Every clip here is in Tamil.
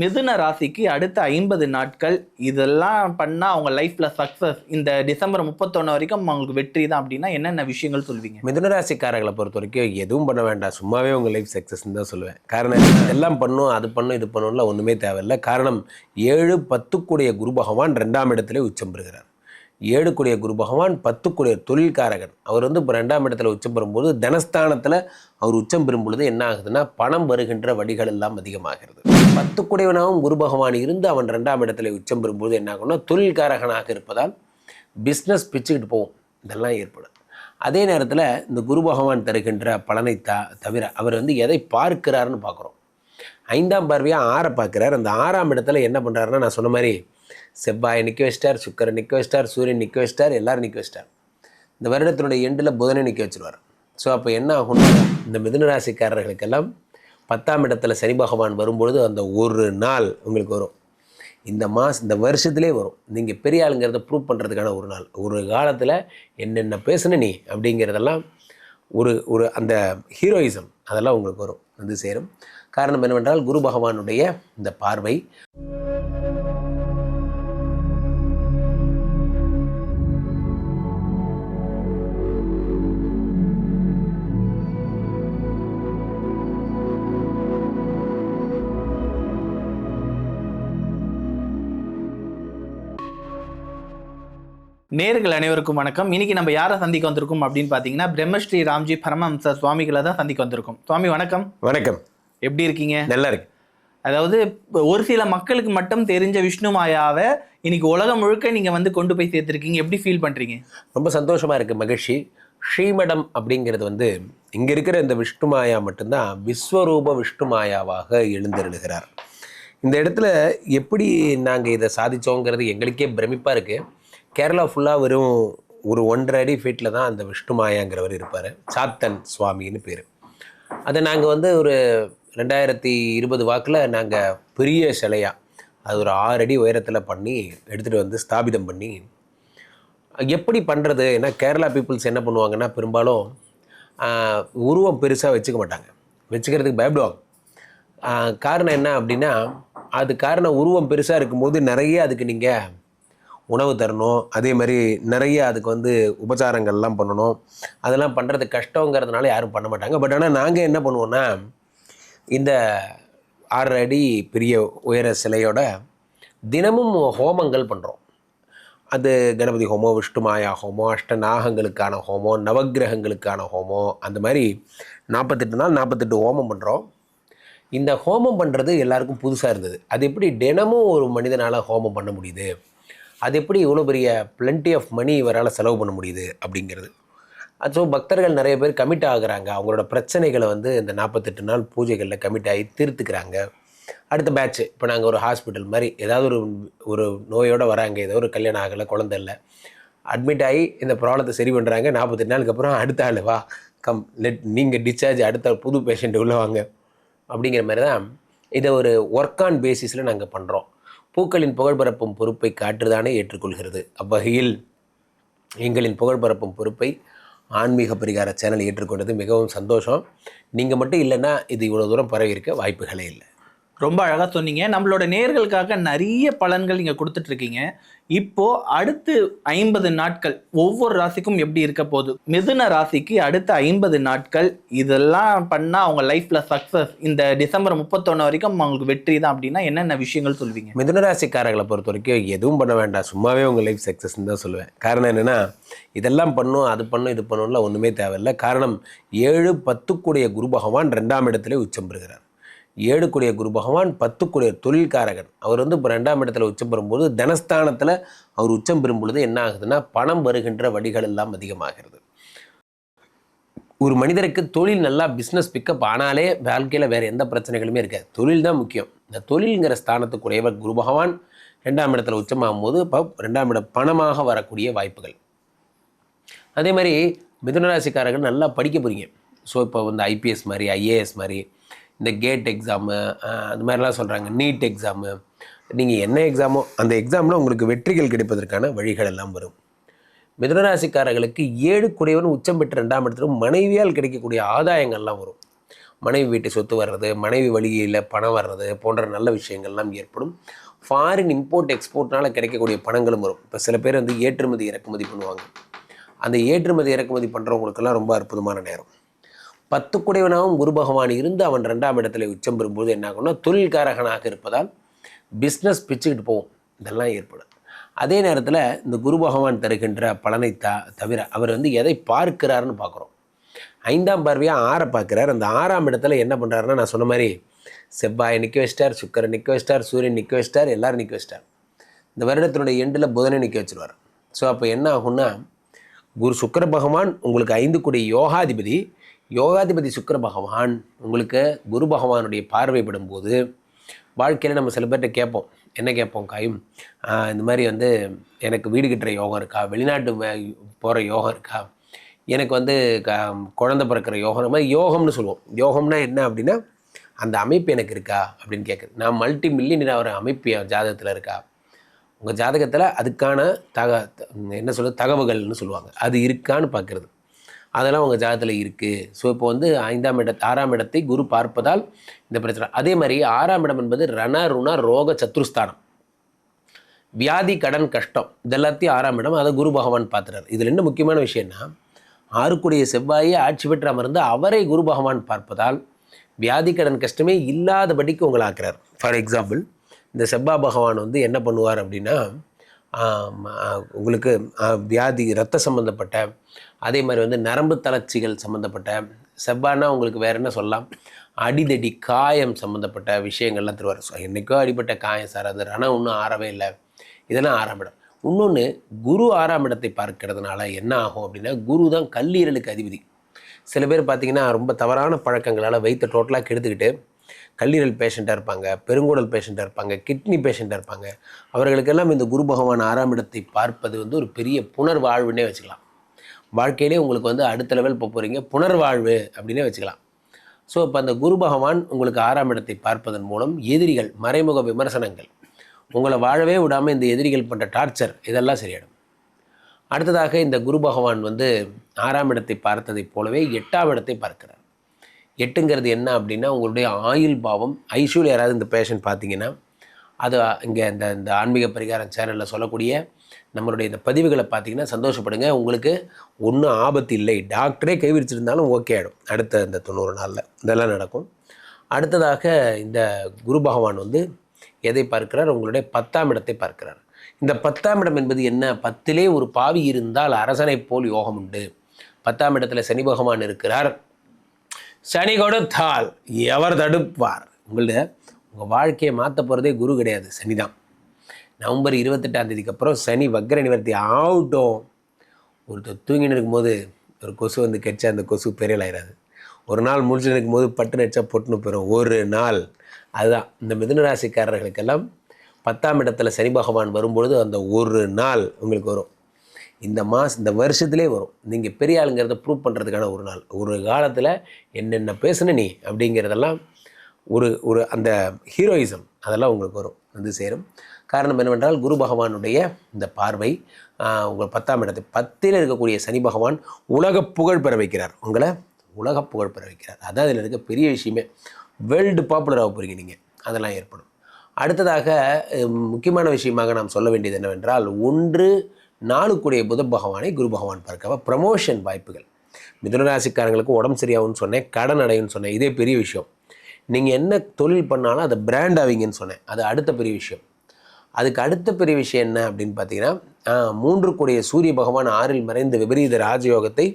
மிதுன ராசிக்கு அடுத்த ஐம்பது நாட்கள் இதெல்லாம் பண்ணா அவங்க லைஃப்ல சக்சஸ் இந்த டிசம்பர் முப்பத்தொன்னு வரைக்கும் அவங்களுக்கு வெற்றி தான் அப்படின்னா என்னென்ன விஷயங்கள் சொல்வீங்க? மிதுனராசிக்காரர்களை பொறுத்த வரைக்கும் எதுவும் பண்ண வேண்டாம். சும்மாவே உங்கள் லைஃப் சக்ஸஸ்ன்னு தான் சொல்லுவேன். காரணம் இதெல்லாம் பண்ணும் அது பண்ணும் இது பண்ணும்ல ஒன்றுமே தேவையில்லை. காரணம் ஏழு பத்துக்குடைய குரு பகவான் ரெண்டாம் இடத்துல உச்சம் பெறுகிறார். ஏழுக்குடைய குரு பகவான் பத்துக்குடைய தொழில்காரகன். அவர் வந்து இப்போ ரெண்டாம் இடத்துல உச்சம் பெறும்போது தனஸ்தானத்தில் அவர் உச்சம் பெறும்பொழுது என்ன ஆகுதுன்னா பணம் வருகின்ற வழிகள் எல்லாம் அதிகமாகிறது. பத்துக்குடையவனாகவும் குரு பகவான் இருந்து அவன் ரெண்டாம் இடத்துல உச்சம் பெறும்போது என்ன ஆகும்னா தொழில்காரகனாக இருப்பதால் பிஸ்னஸ் பிச்சுக்கிட்டு போகும் இதெல்லாம் ஏற்படும். அதே நேரத்தில் இந்த குரு பகவான் தருகின்ற பலனை த தவிர அவர் வந்து எதை பார்க்கிறாருன்னு பார்க்குறோம் ஐந்தாம் பார்வையாக ஆறை பார்க்குறார். அந்த ஆறாம் இடத்துல என்ன பண்ணுறாருன்னா நான் சொன்ன மாதிரி செவ்வாய் நிற்க வச்சிட்டார் சுக்கரன் நிற்க வச்சிட்டார் சூரியன் நிற்க வச்சிட்டார் எல்லோரும் நிற்க வச்சிட்டார். இந்த வருடத்தினுடைய எண்டில் புதனை நிற்க வச்சிருவார். ஸோ அப்போ என்ன ஆகும்னா இந்த மிதுன ராசிக்காரர்களுக்கெல்லாம் பத்தாம் இடத்துல சனி பகவான் வரும்பொழுது அந்த ஒரு நாள் உங்களுக்கு வரும். இந்த மாதம் இந்த வருஷத்துலேயே வரும். நீங்கள் பெரிய ஆளுங்கிறத ப்ரூவ் பண்ணுறதுக்கான ஒரு நாள். ஒரு காலத்தில் என்னென்ன பேசுன நீ அப்படிங்கிறதெல்லாம் ஒரு ஒரு அந்த ஹீரோயிசம் அதெல்லாம் உங்களுக்கு வரும். வந்து சேரும். காரணம் என்னவென்றால் குரு பகவானுடைய இந்த பார்வை. நேர்கள் அனைவருக்கும் வணக்கம். இன்னைக்கு நம்ம யாரை சந்திக்க வந்திருக்கோம் அப்படின்னு பார்த்தீங்கன்னா பிரம்மஸ்ரீ ராம்ஜி பரமஹம்ச சுவாமிகளை தான் சந்திக்க வந்திருக்கோம். சுவாமி வணக்கம். வணக்கம். எப்படி இருக்கீங்க? நல்லா இருக்கு அதாவது ஒரு சில மக்களுக்கு மட்டும் தெரிஞ்ச விஷ்ணு மாயாவை இன்னைக்கு உலகம் முழுக்க நீங்க வந்து கொண்டு போய் சேர்த்திருக்கீங்க. எப்படி ஃபீல் பண்றீங்க? ரொம்ப சந்தோஷமாக இருக்குது மகிழ்ச்சி. ஸ்ரீமடம் அப்படிங்கிறது வந்து இங்கே இருக்கிற இந்த விஷ்ணுமாயா மட்டும்தான் விஸ்வரூப விஷ்ணுமாயாவாக எழுந்தருளுகிறார். இந்த இடத்துல எப்படி நாங்கள் இதை சாதிச்சோங்கிறது எங்களுக்கே பிரமிப்பாக இருக்குது கேரளா ஃபுல்லாக வெறும் ஒரு ஒன்றரை அடி ஃபீட்டில் தான் அந்த விஷ்ணுமாயாங்கிறவர் இருப்பார். சாத்தன் சுவாமின்னு பேர். அதை நாங்கள் வந்து ஒரு ரெண்டாயிரத்தி இருபது வாக்கில் நாங்கள் பெரிய சிலையாக அது ஒரு ஆறு அடி உயரத்தில் பண்ணி எடுத்துகிட்டு வந்து ஸ்தாபிதம் பண்ணி எப்படி பண்ணுறது ஏன்னா கேரளா பீப்புள்ஸ் என்ன பண்ணுவாங்கன்னா பெரும்பாலும் உருவம் பெருசாக வச்சுக்க மாட்டாங்க. வச்சுக்கிறதுக்கு பயப்படுவாங்க. காரணம் என்ன அப்படின்னா அது காரணம் உருவம் பெருசாக இருக்கும்போது நிறைய அதுக்கு நீங்கள் உணவு தரணும். அதே மாதிரி நிறைய அதுக்கு வந்து உபச்சாரங்கள்லாம் பண்ணணும். அதெல்லாம் பண்ணுறது கஷ்டங்கிறதுனால யாரும் பண்ண மாட்டாங்க. பட் ஆனால் நாங்கள் என்ன பண்ணுவோன்னா இந்த ஆறரை அடி பெரிய உயர சிலையோட தினமும் ஹோமங்கள் பண்ணுறோம் அது கணபதி ஹோமம் விஷ்ணுமாயா ஹோமம் அஷ்டநாகங்களுக்கான ஹோமம் நவக்கிரகங்களுக்கான ஹோமம் அந்த மாதிரி நாற்பத்தெட்டு நாள் நாற்பத்தெட்டு ஹோமம் பண்ணுறோம் இந்த ஹோமம் பண்ணுறது எல்லாருக்கும் புதுசாக இருந்தது. அது எப்படி தினமும் ஒரு மனிதனால் ஹோமம் பண்ண முடியுது? அது எப்படி இவ்வளோ பெரிய பிளண்டி ஆஃப் மணி இவரால் செலவு பண்ண முடியுது அப்படிங்கிறது? ஸோ பக்தர்கள் நிறைய பேர் கமிட் ஆகுறாங்க. அவங்களோட பிரச்சனைகளை வந்து இந்த நாற்பத்தெட்டு நாள் பூஜைகளில் கமிட் ஆகி தீர்த்துக்கிறாங்க. அடுத்த பேட்ச் இப்போ நாங்கள் ஒரு ஹாஸ்பிட்டல் மாதிரி ஏதாவது ஒரு ஒரு நோயோடு வராங்க. ஏதோ ஒரு கல்யாணம் ஆகலை குழந்த இல்லை. அட்மிட் ஆகி இந்த ப்ராப்ளத்தை சரி பண்ணுறாங்க நாற்பத்தெட்டு நாளுக்கு அப்புறம் அடுத்த ஆள் வா கம் லெட் நீங்கள் டிஸ்சார்ஜ் அடுத்த புது பேஷண்ட் உள்ளே வாங்க. அப்படிங்கிற மாதிரி தான் இதை ஒரு ஒர்க் ஆன் பேசிஸில் நாங்கள் பண்ணுறோம் பூக்களின் புகழ் பரப்பும் பொறுப்பை காற்றுதானே ஏற்றுக்கொள்கிறது. அவ்வகையில் எங்களின் புகழ் பரப்பும் பொறுப்பை ஆன்மீக பரிகார சேனல் ஏற்றுக்கொண்டது மிகவும் சந்தோஷம். நீங்கள் மட்டும் இல்லைன்னா இது இவ்வளோ தூரம் பரவி இருக்க வாய்ப்புகளே இல்லை. ரொம்ப அழகாக சொன்னீங்க. நம்மளோட நேர்களுக்காக நிறைய பலன்கள் நீங்கள் கொடுத்துட்ருக்கீங்க. இப்போது இப்போ அடுத்து ஐம்பது நாட்கள் ஒவ்வொரு ராசிக்கும் எப்படி இருக்க போகுது? மிதுன ராசிக்கு அடுத்த ஐம்பது நாட்கள் இதெல்லாம் பண்ணால் அவங்க லைஃப்பில் சக்ஸஸ் இந்த டிசம்பர் முப்பத்தொன்று வரைக்கும் அவங்களுக்கு வெற்றி தான் அப்படின்னா என்னென்ன விஷயங்கள் சொல்வீங்க? மிதுனராசிக்காரர்களை பொறுத்த வரைக்கும் எதுவும் பண்ண வேண்டாம். சும்மாவே உங்கள் லைஃப் சக்ஸஸ்ன்னு தான் சொல்லுவேன். காரணம் என்னென்னா இதெல்லாம் பண்ணும் அது பண்ணும் இது பண்ணும்ல ஒன்றுமே தேவையில்லை. காரணம் ஏழு பத்துக்குடைய குரு பகவான் ரெண்டாம் இடத்துல உச்சம் பெறுகிறார். ஏழுக்குடைய குரு பகவான் பத்துக்குடைய தொழில்காரகன். அவர் வந்து இப்போ ரெண்டாம் இடத்துல உச்சம் பெறும்போது தனஸ்தானத்தில் அவர் உச்சம் பெறும் பொழுது என்ன ஆகுதுன்னா பணம் வருகின்ற வழிகள் எல்லாம் அதிகமாகிறது. ஒரு மனிதருக்கு தொழில் நல்லா பிஸ்னஸ் பிக்கப் ஆனாலே வாழ்க்கையில் வேறு எந்த பிரச்சனைகளுமே இருக்காது. தொழில் தான் முக்கியம். இந்த தொழில்ங்கிற ஸ்தானத்துக்குரியவர் குரு பகவான் ரெண்டாம் இடத்துல உச்சமாகும் போது இப்போ ரெண்டாம் இடம் பணமாக வரக்கூடிய வாய்ப்புகள். அதே மாதிரி மிதுனராசிக்காரர்கள் நல்லா படிக்க போகிறீங்க ஸோ இப்போ வந்து ஐபிஎஸ் மாதிரி ஐஏஎஸ் மாதிரி இந்த கேட் எக்ஸாமு அது மாதிரிலாம் சொல்கிறாங்க நீட் எக்ஸாமு நீங்கள் என்ன எக்ஸாமோ அந்த எக்ஸாமில் உங்களுக்கு வெற்றிகள் கிடைப்பதற்கான வழிகள் எல்லாம் வரும். மிதனராசிக்காரர்களுக்கு ஏழு குடையவன் உச்சம் பெற்ற ரெண்டாம் இடத்துல மனைவியால் கிடைக்கக்கூடிய ஆதாயங்கள்லாம் வரும். மனைவி வீட்டு சொத்து வர்றது மனைவி வழியில் பணம் வர்றது போன்ற நல்ல விஷயங்கள்லாம் ஏற்படும். ஃபாரின் இம்போர்ட் எக்ஸ்போர்ட்னால் கிடைக்கக்கூடிய பணங்களும் வரும். இப்போ சில பேர் வந்து ஏற்றுமதி இறக்குமதி பண்ணுவாங்க. அந்த ஏற்றுமதி இறக்குமதி பண்ணுறவங்களுக்கெல்லாம் ரொம்ப அற்புதமான நேரம். பத்து குடைவனாகவும் குரு பகவான் இருந்து அவன் ரெண்டாம் இடத்துல உச்சம் பெறும்போது என்ன ஆகும்னா தொழில்காரகனாக இருப்பதால் பிஸ்னஸ் பிச்சுக்கிட்டு போகும். இதெல்லாம் ஏற்படும். அதே நேரத்தில் இந்த குரு பகவான் தருகின்ற பலனை த தவிர அவர் வந்து எதை பார்க்கிறாருன்னு பார்க்குறோம். ஐந்தாம் பார்வையாக ஆறை பார்க்குறாரு. அந்த ஆறாம் இடத்துல என்ன பண்ணுறாருன்னா நான் சொன்ன மாதிரி செவ்வாயை நிற்க வச்சிட்டார் சுக்கரை நிற்க வச்சிட்டார் சூரியன் நிற்க வச்சிட்டார் எல்லோரும் நிற்க வச்சிட்டார். இந்த வருடத்தினுடைய எண்டில் புதனை நிற்க வச்சிருவார். ஸோ அப்போ என்ன ஆகும்னா குரு சுக்கர பகவான் உங்களுக்கு ஐந்து கூடிய யோகாதிபதி யோகாதிபதி சுக்கர பகவான் உங்களுக்கு குரு பகவானுடைய பார்வைப்படும் போது வாழ்க்கையில் நம்ம சில பேர்கிட்ட கேட்போம். என்ன கேட்போம் காயும்? இந்த மாதிரி வந்து எனக்கு வீடு கட்டுற யோகம் இருக்கா? வெளிநாட்டு போகிற யோகம் இருக்கா? எனக்கு வந்து க குழந்தை பிறக்கிற யோகம் இந்த மாதிரி யோகம்னு சொல்லுவோம். யோகம்னா என்ன அப்படின்னா அந்த அமைப்பு எனக்கு இருக்கா? அப்படின்னு கேட்குது நான் மல்டி மில்லியன் ஒரு அமைப்பு ஜாதகத்தில் இருக்கா? உங்கள் ஜாதகத்தில் அதுக்கான தக என்ன சொல்கிறது தகவல்கள்னு சொல்லுவாங்க. அது இருக்கான்னு பார்க்குறது. அதெல்லாம் உங்கள் ஜாதகத்தில் இருக்குது ஸோ இப்போ வந்து ஐந்தாம் இட ஆறாம் இடத்தை குரு பார்ப்பதால் இந்த பிரச்சனை. அதே மாதிரி ஆறாம் இடம் என்பது ரண ருண ரோக சத்ருஸ்தானம். வியாதி கடன் கஷ்டம் இதெல்லாத்தையும் ஆறாம் இடம் அதை குரு பகவான் பார்த்துறாரு. இதில் என்ன முக்கியமான விஷயம்னா ஆறுக்குடைய செவ்வாயை ஆட்சி பெற்று அமர்ந்து அவரை குரு பகவான் பார்ப்பதால் வியாதி கடன் கஷ்டமே இல்லாதபடிக்கு உங்களை ஆக்குறார். ஃபார் எக்ஸாம்பிள் இந்த செவ்வா பகவான் வந்து என்ன பண்ணுவார் அப்படின்னா உங்களுக்கு வியாதி ரத்த சம்மந்தப்பட்ட அதே மாதிரி வந்து நரம்பு தளர்ச்சிகள் சம்மந்தப்பட்ட செவ்வாய்னா உங்களுக்கு வேறு என்ன சொல்லலாம்? அடிதடி காயம் சம்மந்தப்பட்ட விஷயங்கள்லாம் தருவார். ஸோ என்றைக்கோ அடிப்பட்ட காயம் சார் அது ரணம் இன்னும் ஆறவே இல்லை. இதெல்லாம் ஆறாம் இடம். இன்னொன்று குரு ஆறாம் இடத்தை பார்க்கறதுனால என்ன ஆகும் அப்படின்னா குரு தான் கல்லீரலுக்கு அதிபதி. சில பேர் பார்த்திங்கன்னா ரொம்ப தவறான பழக்கங்களால் வயிற்று டோட்டலாக கெடுத்துக்கிட்டு கல்லீரல் பேஷண்ட்டாக இருப்பாங்க பெருங்குடல் பேஷண்ட்டாக இருப்பாங்க கிட்னி பேஷண்ட்டாக இருப்பாங்க. அவர்களுக்கெல்லாம் இந்த குரு பகவான் ஆறாம் இடத்தை பார்ப்பது வந்து ஒரு பெரிய புனர்வாழ்வுன்னே வச்சுக்கலாம். வாழ்க்கையிலே உங்களுக்கு வந்து அடுத்த லெவல் போக போகிறீங்க புனர்வாழ்வு அப்படின்னே வச்சுக்கலாம். ஸோ இப்போ அந்த குரு பகவான் உங்களுக்கு ஆறாம் இடத்தை பார்ப்பதன் மூலம் எதிரிகள் மறைமுக விமர்சனங்கள் உங்களை வாழவே விடாமல் இந்த எதிரிகள் பண்ணுற டார்ச்சர் இதெல்லாம் சரியாயிடும். அடுத்ததாக இந்த குரு பகவான் வந்து ஆறாம் இடத்தை பார்த்ததைப் போலவே எட்டாம் இடத்தை பார்க்கிறார். எட்டுங்கிறது என்ன அப்படின்னா உங்களுடைய ஆயுள் பாவம். ஐஷுவில் யாராவது இந்த பேஷண்ட் பார்த்தீங்கன்னா அது இங்கே இந்த இந்த ஆன்மீக பரிகாரம் சேனலில் சொல்லக்கூடிய நம்மளுடைய இந்த பதிவுகளை பார்த்தீங்கன்னா சந்தோஷப்படுங்க. உங்களுக்கு ஒன்றும் ஆபத்து இல்லை. டாக்டரே கைவிரிச்சிருந்தாலும் ஓகே ஆகிடும் அடுத்த இந்த தொண்ணூறு நாளில் இதெல்லாம் நடக்கும். அடுத்ததாக இந்த குரு பகவான் வந்து எதை பார்க்கிறார்? உங்களுடைய பத்தாம் இடத்தை பார்க்கிறார். இந்த பத்தாம் இடம் என்பது என்ன? பத்திலே ஒரு பாவி இருந்தால் அரசனைப் போல் யோகம் உண்டு. பத்தாம் இடத்துல சனி பகவான் இருக்கிறார். சனி கொடுத்தால் எவர் தடுப்பார்? உங்களுடைய உங்கள் வாழ்க்கையை மாற்ற போகிறதே குரு கிடையாது சனி தான் நவம்பர் இருபத்தெட்டாம் தேதிக்கு அப்புறம் சனி வக்ர நிவர்த்தி ஆகட்டும். ஒருத்தர் தூங்கின்னு இருக்கும்போது ஒரு கொசு வந்து கடிச்சா அந்த கொசு பெரியல் ஆயிடாது ஒரு நாள் முடிச்சு இருக்கும்போது பட்டு நடிச்சா பொட்டுன்னு போயிடும் ஒரு நாள். அதுதான். இந்த மிதுன ராசிக்காரர்களுக்கெல்லாம் பத்தாம் இடத்துல சனி பகவான் வரும்பொழுது அந்த ஒரு நாள் உங்களுக்கு வரும். இந்த மாதம் இந்த வருஷத்துலேயே வரும். நீங்கள் பெரிய ஆளுங்கிறத ப்ரூவ் பண்ணுறதுக்கான ஒரு நாள். ஒரு காலத்தில் என்னென்ன பேசுன நீ அப்படிங்கிறதெல்லாம் ஒரு ஒரு அந்த ஹீரோயிசம் அதெல்லாம் உங்களுக்கு வரும். வந்து சேரும். காரணம் என்னவென்றால் குரு பகவானுடைய இந்த பார்வை உங்கள் பத்தாம் இடத்து பத்தில் இருக்கக்கூடிய சனி பகவான் உலக புகழ் பெற வைக்கிறார். உங்களை உலக புகழ் பெற வைக்கிறார். அதான் அதில் இருக்க பெரிய விஷயமே. வேர்ல்டு பாப்புலர் ஆக போகிறீங்க நீங்கள் அதெல்லாம் ஏற்படும். அடுத்ததாக முக்கியமான விஷயமாக நாம் சொல்ல வேண்டியது என்னவென்றால் ஒன்று நாளுக்குடைய புத பகவானை குரு பகவான் பார்க்கவா ப்ரமோஷன் வாய்ப்புகள். மிதுனராசிக்காரங்களுக்கு உடம்பு சரியாகும்னு சொன்னேன் கடன் அடையும்னு சொன்னேன் இதே பெரிய விஷயம். நீங்கள் என்ன தொழில் பண்ணாலும் அதை பிராண்ட் ஆவீங்கன்னு சொன்னேன் அது அடுத்த பெரிய விஷயம். அதுக்கு அடுத்த பெரிய விஷயம் என்ன அப்படின்னு பார்த்தீங்கன்னா மூன்று கூடிய சூரிய பகவான் ஆறில் மறைந்த விபரீத ராஜயோகத்தை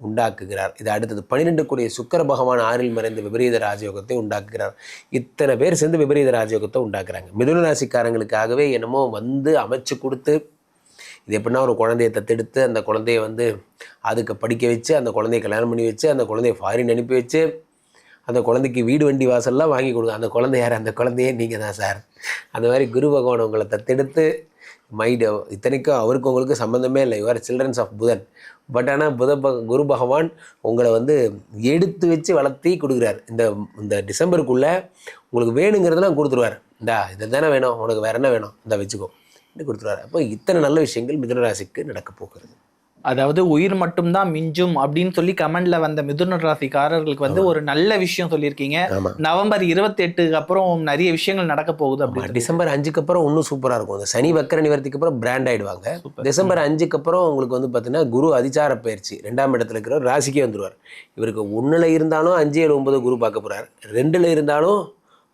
உண்டாக்குகிறார். இது அடுத்தது பன்னிரெண்டு கூடிய சுக்கர பகவான் ஆறில் மறைந்த விபரீத ராஜயோகத்தை உண்டாக்குகிறார். இத்தனை பேர் சேர்ந்து விபரீத ராஜயோகத்தை உண்டாக்குறாங்க. மிதுன ராசிக்காரங்களுக்காகவே என்னமோ வந்து அமைச்சு கொடுத்து இது எப்படின்னா ஒரு குழந்தைய தத்தெடுத்து அந்த குழந்தைய வந்து அதுக்கு படிக்க வச்சு அந்த குழந்தைய கல்யாணம் பண்ணி வச்சு அந்த குழந்தைய ஃபாரின் அனுப்பி வச்சு அந்த குழந்தைக்கு வீடு வண்டி வாசல்லாம் வாங்கி கொடுங்க அந்த குழந்தை யார்? அந்த குழந்தையே நீங்கள் தான் சார். அந்த மாதிரி குரு பகவான் உங்களை தத்தெடுத்து மைடு இத்தனைக்கும் அவருக்கு உங்களுக்கு சம்மந்தமே இல்லை. Your childrens of Budhan. But ஆனால் புத பக குரு பகவான் உங்களை வந்து எடுத்து வச்சு வளர்த்தி கொடுக்குறாரு. இந்த இந்த டிசம்பருக்குள்ளே உங்களுக்கு வேணுங்கிறதெல்லாம் கொடுத்துருவார். இந்தா இதை தானே வேணும். உனக்கு வேறு என்ன வேணும்? இந்த வச்சுக்கோ. கொடுத்துருவார். அப்போ இத்தனை நல்ல விஷயங்கள் மிதுன ராசிக்கு நடக்க போகிறது. அதாவது உயிர் மட்டும்தான் மிஞ்சும் அப்படின்னு சொல்லி கமெண்ட்ல வந்த மிதுன ராசிக்காரர்களுக்கு வந்து ஒரு நல்ல விஷயம் சொல்லியிருக்கீங்க. நவம்பர் இருபத்தி எட்டுக்கு அப்புறம் நிறைய விஷயங்கள் நடக்க போகுது அப்படின்னு டிசம்பர் அஞ்சுக்கு அப்புறம் இன்னும் சூப்பரா இருக்கும். இந்த சனி வக்கர நிவர்த்திக்கு அப்புறம் பிராண்ட் ஆயிடுவாங்க. டிசம்பர் அஞ்சுக்கு அப்புறம் உங்களுக்கு வந்து பார்த்தீங்கன்னா குரு அதிச்சார பயிற்சி ரெண்டாம் இடத்துல இருக்கிற ராசிக்கே வந்துருவார். இவருக்கு ஒண்ணுல இருந்தாலும் அஞ்சு ஏழு ஒன்பது குரு பார்க்க போறார். ரெண்டுல இருந்தாலும்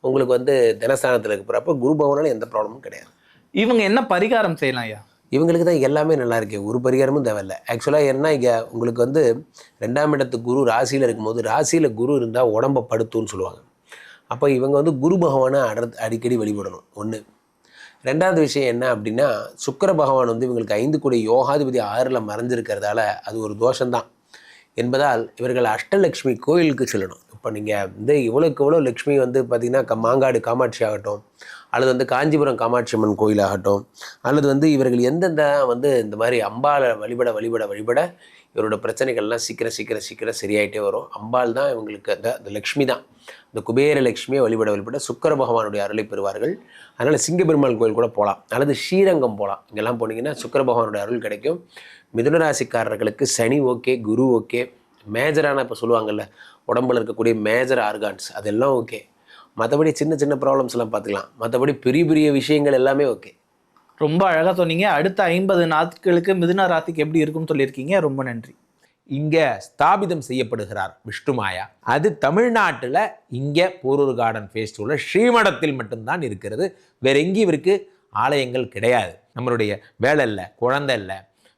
உங்களுக்கு வந்து தினஸ்தானத்தில் இருக்க போறார். அப்போ குரு பவனால எந்த ப்ராப்ளமும் கிடையாது. இவங்க என்ன பரிகாரம் செய்யலாம் ஐயா? இவங்களுக்கு தான் எல்லாமே நல்லா இருக்கு. ஒரு பரிகாரமும் தேவையில்லை. ஆக்சுவலாக என்ன இங்கே உங்களுக்கு வந்து ரெண்டாம் இடத்து குரு ராசியில் இருக்கும்போது ராசியில் குரு இருந்தால் உடம்ப படுத்தும்னு சொல்லுவாங்க. அப்போ இவங்க வந்து குரு பகவானை அட அடிக்கடி வழிபடணும். ஒன்று ரெண்டாவது விஷயம் என்ன அப்படின்னா சுக்கிர பகவான் வந்து இவங்களுக்கு ஐந்து கோடி யோகாதிபதி ஆறில் மறைஞ்சிருக்கிறதால அது ஒரு தோஷம்தான். என்பதால் இவர்கள் அஷ்டலக்ஷ்மி கோயிலுக்கு செல்லணும். இப்போ நீங்கள் வந்து இவ்வளோக்கு இவ்வளோ லக்ஷ்மி வந்து பார்த்திங்கன்னா க மாங்காடு காமாட்சி ஆகட்டும் அல்லது வந்து காஞ்சிபுரம் காமாட்சி அம்மன் கோயிலாகட்டும் அல்லது வந்து இவர்கள் எந்தெந்த வந்து இந்த மாதிரி அம்பாளை வழிபட வழிபட வழிபட இவரோட பிரச்சனைகள்லாம் சீக்கிரம் சீக்கிரம் சீக்கிரம் சரியாயிட்டே வரும். அம்பாள் தான் இவங்களுக்கு அந்த அந்த லக்ஷ்மி தான். இந்த குபேர லக்ஷ்மியை வழிபட வழிபட சுக்கர பகவானுடைய அருளை பெறுவார்கள். அதனால் சிங்கபெருமாள் கோயில் கூட போகலாம் அல்லது ஸ்ரீரங்கம் போகலாம் இங்கெல்லாம் போனீங்கன்னா சுக்கர பகவானுடைய அருள் கிடைக்கும். மிதுனராசிக்காரர்களுக்கு சனி ஓகே குரு ஓகே மேஜரான இப்போ சொல்லுவாங்கல்ல உடம்புல இருக்கக்கூடிய மேஜர் ஆர்கான்ஸ் அதெல்லாம் ஓகே மற்றபடி சின்ன சின்ன ப்ராப்ளம்ஸ் எல்லாம் பார்த்துக்கலாம். மற்றபடி பெரிய பெரிய விஷயங்கள் எல்லாமே ஓகே ரொம்ப அழகா சொன்னீங்க. அடுத்த ஐம்பது நாட்களுக்கு மிதுன ராசிக்கு எப்படி இருக்கும்னு சொல்லியிருக்கீங்க. ரொம்ப நன்றி. இங்கே ஸ்தாபிதம் செய்யப்படுகிறார் விஷ்ணுமாயா அது தமிழ்நாட்டில் இங்கே போரூர் கார்டன் ஃபேஸ்டிவலில் ஸ்ரீமடத்தில் மட்டும்தான் இருக்கிறது. வேற எங்கேயும் இவருக்கு ஆலயங்கள் கிடையாது. நம்மளுடைய வேலை இல்லை குழந்தை இல்லை